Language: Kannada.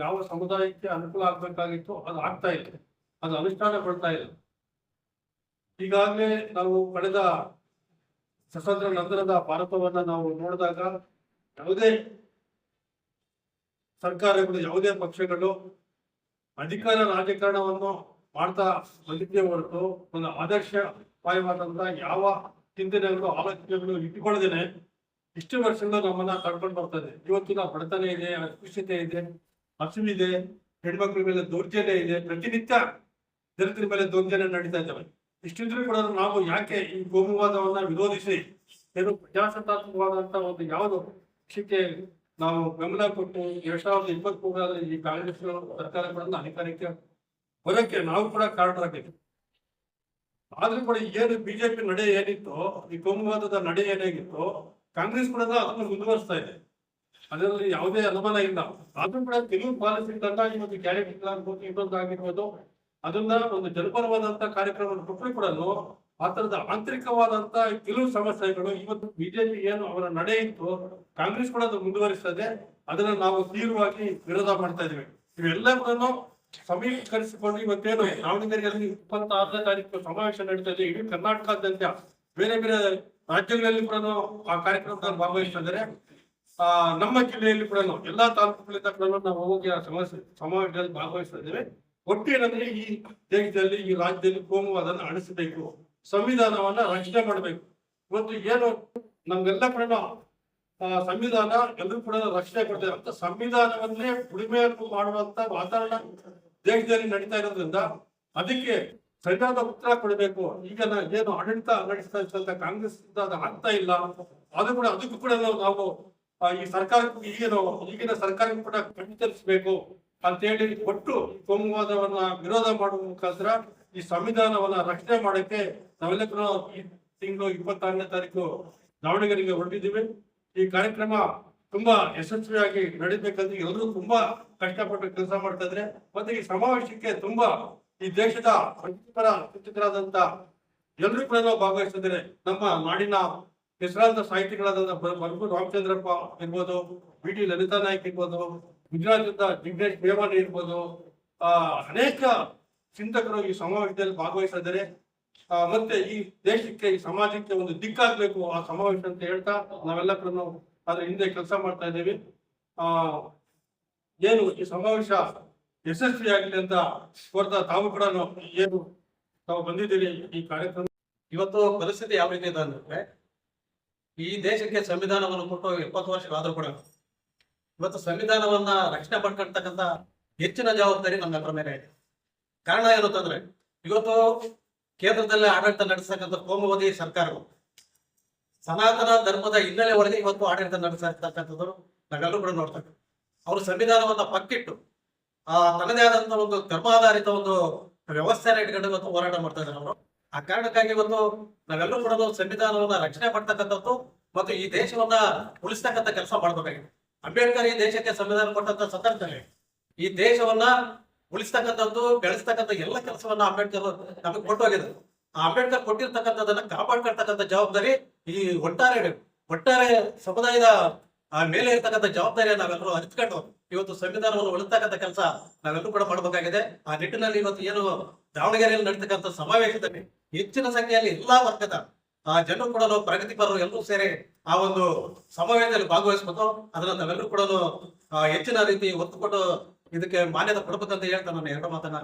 ಯಾವ ಸಮುದಾಯಕ್ಕೆ ಅನುಕೂಲ ಆಗ್ಬೇಕಾಗಿತ್ತು ಅದು ಆಗ್ತಾ ಇಲ್ಲ ಅದು ಅನುಷ್ಠಾನ ಪಡ್ತಾ ಇಲ್ಲ ಈಗಾಗಲೇ ನಾವು ಕಳೆದ ಸ್ವತಂತ್ರ ನಂತರದ ಭಾರತವನ್ನ ನಾವು ನೋಡಿದಾಗ ಯಾವುದೇ ಸರ್ಕಾರಗಳು, ಯಾವುದೇ ಪಕ್ಷಗಳು ಅಧಿಕಾರ ರಾಜಕಾರಣವನ್ನು ಮಾಡ್ತಾ ಬಂದಿದ್ದೇ ಹೊರತು ಒಂದು ಆದರ್ಶಪಾಯವಾದಂತಹ ಯಾವ ಚಿಂತನೆಗಳು, ಆಲೋಚನೆಗಳು ಇಟ್ಕೊಳ್ಳದೇನೆ ಇಷ್ಟು ವರ್ಷಗಳು ನಮ್ಮನ್ನ ಕರ್ಕೊಂಡು ಬರ್ತದೆ. ಇವತ್ತು ನಾವು ಬಡತನ ಇದೆ, ಅಸ್ಪೃಶ್ಯತೆ ಇದೆ. ಹಸಿವಿದೆ ಹೆಣ್ಮಕ್ಳ ಮೇಲೆ ದೌರ್ಜನ್ಯ ಇದೆ, ಪ್ರತಿನಿತ್ಯ ದಲಿತರ ಮೇಲೆ ದೌರ್ಜನ್ಯ ನಡೀತಾ ಇದ್ದಾವೆ. ಇಷ್ಟಿದ್ರೂ ಕೂಡ ನಾವು ಯಾಕೆ ಈ ಗೋಮುವಾದವನ್ನ ವಿರೋಧಿಸಿ, ಏನು ಪ್ರಜಾಸತ್ತಾತ್ಮಕವಾದಂತ ಒಂದು ಯಾವುದು ಶಿಕ್ಷೆ ನಾವು ಬೆಂಬಲ ಕೊಟ್ಟು ಎರಡ್ ಸಾವಿರದ ಇಪ್ಪತ್ತ್ ಮೂರರಲ್ಲಿ ಈ ಕಾಂಗ್ರೆಸ್ ಸರ್ಕಾರಗಳನ್ನ ಅಧಿಕಾರಕ್ಕೆ ಬರೋಕ್ಕೆ ನಾವು ಕೂಡ ಕಾರಣರಾಗಿದ್ದೀವಿ. ಆದ್ರೂ ಕೂಡ ಏನು ಬಿಜೆಪಿ ನಡೆ ಏನಿತ್ತು, ಈ ಕೋಮುವಾದದ ನಡೆ ಏನಾಗಿತ್ತು, ಕಾಂಗ್ರೆಸ್ ಕೂಡ ಅದನ್ನು ಮುಂದುವರಿಸ್ತಾ ಇದೆ. ಅದರಲ್ಲಿ ಯಾವುದೇ ಅನುಮಾನ ಇಲ್ಲ. ಆದ್ರೂ ಕೂಡ ತೆಲುಗು ಪಾಲಿಸಿ ತಂಡ ಇವತ್ತು ಕ್ಯಾರೆಕ್ಟರ್ ಅನ್ಬೋದು ಇನ್ನೊಂದು ಆಗಿರ್ಬೋದು. ಅದನ್ನ ಒಂದು ಜನಪರವಾದಂತ ಕಾರ್ಯಕ್ರಮವನ್ನು ಕೊಟ್ಟರು ಕೂಡ ಆ ತರದ ಆಂತರಿಕವಾದಂತ ಕೆಲವು ಸಮಸ್ಯೆಗಳು ಇವತ್ತು ಬಿಜೆಪಿ ಏನು ಅವರ ನಡೆ ಇತ್ತು ಕಾಂಗ್ರೆಸ್ ಕೂಡ ಅದು ಮುಂದುವರಿಸ್ತದೆ ಅದನ್ನ ನಾವು ತೀವ್ರವಾಗಿ ವಿರೋಧ ಮಾಡ್ತಾ ಇದೀವಿ ಇವೆಲ್ಲವನ್ನು ಸಮೀಕರಿಸಿಕೊಂಡು ಇವತ್ತೇನು ದಾವಣಗೆರೆಯಲ್ಲಿ ಇಪ್ಪತ್ತಾರನೇ ತಾರೀಕು ಸಮಾವೇಶ ನಡೀತಾ ಇದೆ. ಇಡೀ ಕರ್ನಾಟಕದಾದ್ಯಂತ ಬೇರೆ ಬೇರೆ ರಾಜ್ಯಗಳಲ್ಲಿ ಕೂಡ ಆ ಕಾರ್ಯಕ್ರಮದಲ್ಲಿ ಭಾಗವಹಿಸ್ತಾ ಆ, ನಮ್ಮ ಜಿಲ್ಲೆಯಲ್ಲಿ ಕೂಡ ನಾವು ಎಲ್ಲಾ ತಾಲೂಕುಗಳಿಂದ ಕೂಡ ನಾವು ಹೋಗಿ ಆ ಸಮಸ್ಯೆ ಸಮಾವೇಶದಲ್ಲಿ ಭಾಗವಹಿಸ್ತಾ ಇದ್ದೇವೆ. ಒಟ್ಟೇನಂದ್ರೆ ಈ ದೇಶದಲ್ಲಿ, ಈ ರಾಜ್ಯದಲ್ಲಿ ಕೋಮುವಾದನ ಅಳಿಸಬೇಕು, ಸಂವಿಧಾನವನ್ನ ರಕ್ಷಣೆ ಮಾಡಬೇಕು. ಇವತ್ತು ಏನು ನಮ್ಗೆಲ್ಲ ಕೂಡ ಸಂವಿಧಾನ ಎಲ್ಲರೂ ಕೂಡ ರಕ್ಷಣೆ ಕೊಡ್ತೇವೆ. ಅಂತ ಸಂವಿಧಾನವನ್ನೇ ಉಳಿಮೆ ಮಾಡುವಂತ ವಾತಾವರಣ ದೇಶದಲ್ಲಿ ನಡೀತಾ ಇರೋದ್ರಿಂದ ಅದಕ್ಕೆ ಸರಿಯಾದ ಉತ್ತರ ಕೊಡಬೇಕು. ಈಗ ಏನು ಆಡಳಿತ ನಡೆಸ್ತಾ ಇರ್ತಕ್ಕಂಥ ಕಾಂಗ್ರೆಸ್ ಆಗ್ತಾ ಇಲ್ಲ. ಅದು ಕೂಡ ಅದಕ್ಕೂ ಕೂಡ ನಾವು ಈ ಸರ್ಕಾರಕ್ಕೂ ಈಗಿನ ಈಗಿನ ಸರ್ಕಾರಕ್ಕೂ ಕೂಡ ಕಣ್ತರಿಸಬೇಕು ಅಂತ ಹೇಳಿ ಒಟ್ಟು ಕೋಮುವಾದವನ್ನ ವಿರೋಧ ಮಾಡುವ ಮುಖಾಂತರ ಈ ಸಂವಿಧಾನವನ್ನ ರಕ್ಷಣೆ ಮಾಡಕ್ಕೆ ನಾವೆಲ್ಲ ಈ ತಿಂಗಳು ಇಪ್ಪತ್ತಾರನೇ ತಾರೀಕು ದಾವಣಗೆರೆಗೆ ಹೊರಟಿದ್ದೀವಿ. ಈ ಕಾರ್ಯಕ್ರಮ ತುಂಬಾ ಯಶಸ್ವಿಯಾಗಿ ನಡೀಬೇಕಂದ್ರೆ ಎಲ್ಲರೂ ತುಂಬಾ ಕಷ್ಟಪಟ್ಟು ಕೆಲಸ ಮಾಡ್ತಾ ಇದ್ರೆ ಮತ್ತೆ ಈ ಸಮಾವೇಶಕ್ಕೆ ತುಂಬಾ ಈ ದೇಶದ ಪ್ರತಿಪರ ಶಿಕ್ಷಕರಾದಂತ ಎಲ್ಲರೂ ಕೂಡ ನಾವು ಭಾಗವಹಿಸಿದ್ದಾರೆ ನಮ್ಮ ನಾಡಿನ ಹೆಸರಾಂತ ಸಾಹಿತಿಗಳಾದ ಮರಗು ರಾಮಚಂದ್ರಪ್ಪ ಇರ್ಬೋದು ಬಿ ಟಿ ಲಲಿತಾ ನಾಯ್ಕ ಇರ್ಬೋದು, ಗುಜರಾತದ ಜಿಗ್ನೇಶ್ ಬೇವಾನಿ ಇರ್ಬೋದು, ಆ, ಅನೇಕ ಚಿಂತಕರು ಈ ಸಮಾವೇಶದಲ್ಲಿ ಭಾಗವಹಿಸಿದ್ದಾರೆ. ಮತ್ತೆ ಈ ದೇಶಕ್ಕೆ, ಈ ಸಮಾಜಕ್ಕೆ ಒಂದು ದಿಕ್ಕಾಗ್ಬೇಕು ಆ ಸಮಾವೇಶ ಅಂತ ಹೇಳ್ತಾ ನಾವೆಲ್ಲ ಕೂಡ ಅದ್ರ ಹಿಂದೆ ಕೆಲಸ ಮಾಡ್ತಾ ಇದ್ದೀವಿ. ಆ, ಏನು ಈ ಸಮಾವೇಶ ಯಶಸ್ವಿಯಾಗಲಿ ಅಂತ ಕೋರ್ತಾ ತಾವು ಕೂಡ ಏನು ತಾವು ಬಂದಿದ್ದೀರಿ ಈ ಕಾರ್ಯಕ್ರಮ? ಇವತ್ತು ಪರಿಸ್ಥಿತಿ ಯಾವ ರೀತಿ ಇದೆ ಅಂದ್ರೆ ಈ ದೇಶಕ್ಕೆ ಸಂವಿಧಾನವನ್ನು ಕೊಟ್ಟು ಎಪ್ಪತ್ತು ವರ್ಷಗಳಾದ್ರೂ ಕೂಡ ಇವತ್ತು ಸಂವಿಧಾನವನ್ನ ರಕ್ಷಣೆ ಪಡ್ಕೊಳ್ತಕ್ಕಂತ ಹೆಚ್ಚಿನ ಜವಾಬ್ದಾರಿ ನಮ್ಮೆಲ್ಲರ ಮೇಲೆ ಇದೆ. ಕಾರಣ ಏನು ಅಂತಂದ್ರೆ, ಇವತ್ತು ಕೇಂದ್ರದಲ್ಲಿ ಆಡಳಿತ ನಡೆಸತಕ್ಕಂಥ ಕೋಮುವಾದಿ ಸರ್ಕಾರವು ಸನಾತನ ಧರ್ಮದ ಹಿನ್ನೆಲೆ ಒಳಗೆ ಇವತ್ತು ಆಡಳಿತ ನಡೆಸ್ತಾ ಇರ್ತಕ್ಕಂಥದ್ದು ನಾವೆಲ್ಲರೂ ಕೂಡ ನೋಡ್ತಾರೆ ಅವರು ಸಂವಿಧಾನವನ್ನ ಪಕ್ಕಿಟ್ಟು, ಆ ತನ್ನದೇ ಆದಂತ ಒಂದು ಧರ್ಮಾಧಾರಿತ ಒಂದು ವ್ಯವಸ್ಥೆಯನ್ನು ಇಟ್ಕೊಂಡು ಇವತ್ತು ಹೋರಾಟ ಮಾಡ್ತಾ ಇದ್ದಾರೆ ಅವರು. ಆ ಕಾರಣಕ್ಕಾಗಿ ಇವತ್ತು ನಾವೆಲ್ಲರೂ ಕೂಡ ಸಂವಿಧಾನವನ್ನ ರಕ್ಷಣೆ ಮಾಡ್ತಕ್ಕಂಥದ್ದು ಮತ್ತು ಈ ದೇಶವನ್ನ ಉಳಿಸ್ತಕ್ಕಂಥ ಕೆಲಸ ಮಾಡ್ಬೇಕಾಗಿದೆ. ಅಂಬೇಡ್ಕರ್ ಈ ದೇಶಕ್ಕೆ ಸಂವಿಧಾನ ಕೊಟ್ಟಂತ ಸಂದರ್ಭದಲ್ಲಿ ಈ ದೇಶವನ್ನ ಉಳಿಸ್ತಕ್ಕಂಥದ್ದು, ಬೆಳೆಸ್ತಕ್ಕಂಥ ಎಲ್ಲ ಕೆಲಸವನ್ನ ಅಂಬೇಡ್ಕರ್ ನಮಗೆ ಕೊಟ್ಟೋಗಿದ್ರು ಆ ಅಂಬೇಡ್ಕರ್ ಕೊಟ್ಟಿರ್ತಕ್ಕಂಥದ್ದನ್ನ ಕಾಪಾಡ್ಕೊಳ್ತಕ್ಕಂಥ ಜವಾಬ್ದಾರಿ ಈ ಒಟ್ಟಾರೆ ಒಟ್ಟಾರೆ ಸಮುದಾಯದ ಮೇಲೆ ಇರ್ತಕ್ಕಂಥ ಜವಾಬ್ದಾರಿಯನ್ನು ನಾವೆಲ್ಲರೂ ಅರಿತುಕೊಂಡು ಇವತ್ತು ಸಂವಿಧಾನವನ್ನು ಉಳಿತಕ್ಕಂಥ ಕೆಲಸ ನಾವೆಲ್ಲರೂ ಕೂಡ ಮಾಡಬೇಕಾಗಿದೆ. ಆ ನಿಟ್ಟಿನಲ್ಲಿ ಇವತ್ತು ಏನು ದಾವಣಗೆರೆಯಲ್ಲಿ ನಡೀತಕ್ಕಂಥ ಸಮಾವೇಶದಲ್ಲಿ ಹೆಚ್ಚಿನ ಸಂಖ್ಯೆಯಲ್ಲಿ ಎಲ್ಲಾ ವರ್ಗದ ಆ ಜನರು ಕೂಡ ಪ್ರಗತಿಪರರು ಎಲ್ಲರೂ ಸೇರಿ ಆ ಒಂದು ಸಮಾವೇಶದಲ್ಲಿ ಭಾಗವಹಿಸಬೇಕು ಅದನ್ನ ನಾವೆಲ್ಲರೂ ಕೂಡ ಹೆಚ್ಚಿನ ರೀತಿ ಒತ್ತು ಕೊಟ್ಟು ಇದಕ್ಕೆ ಮಾನ್ಯತೆ ಕೊಡಬೇಕಂತ ಹೇಳ್ತಾ ನಾನು ಎರಡು ಮಾತನ್ನ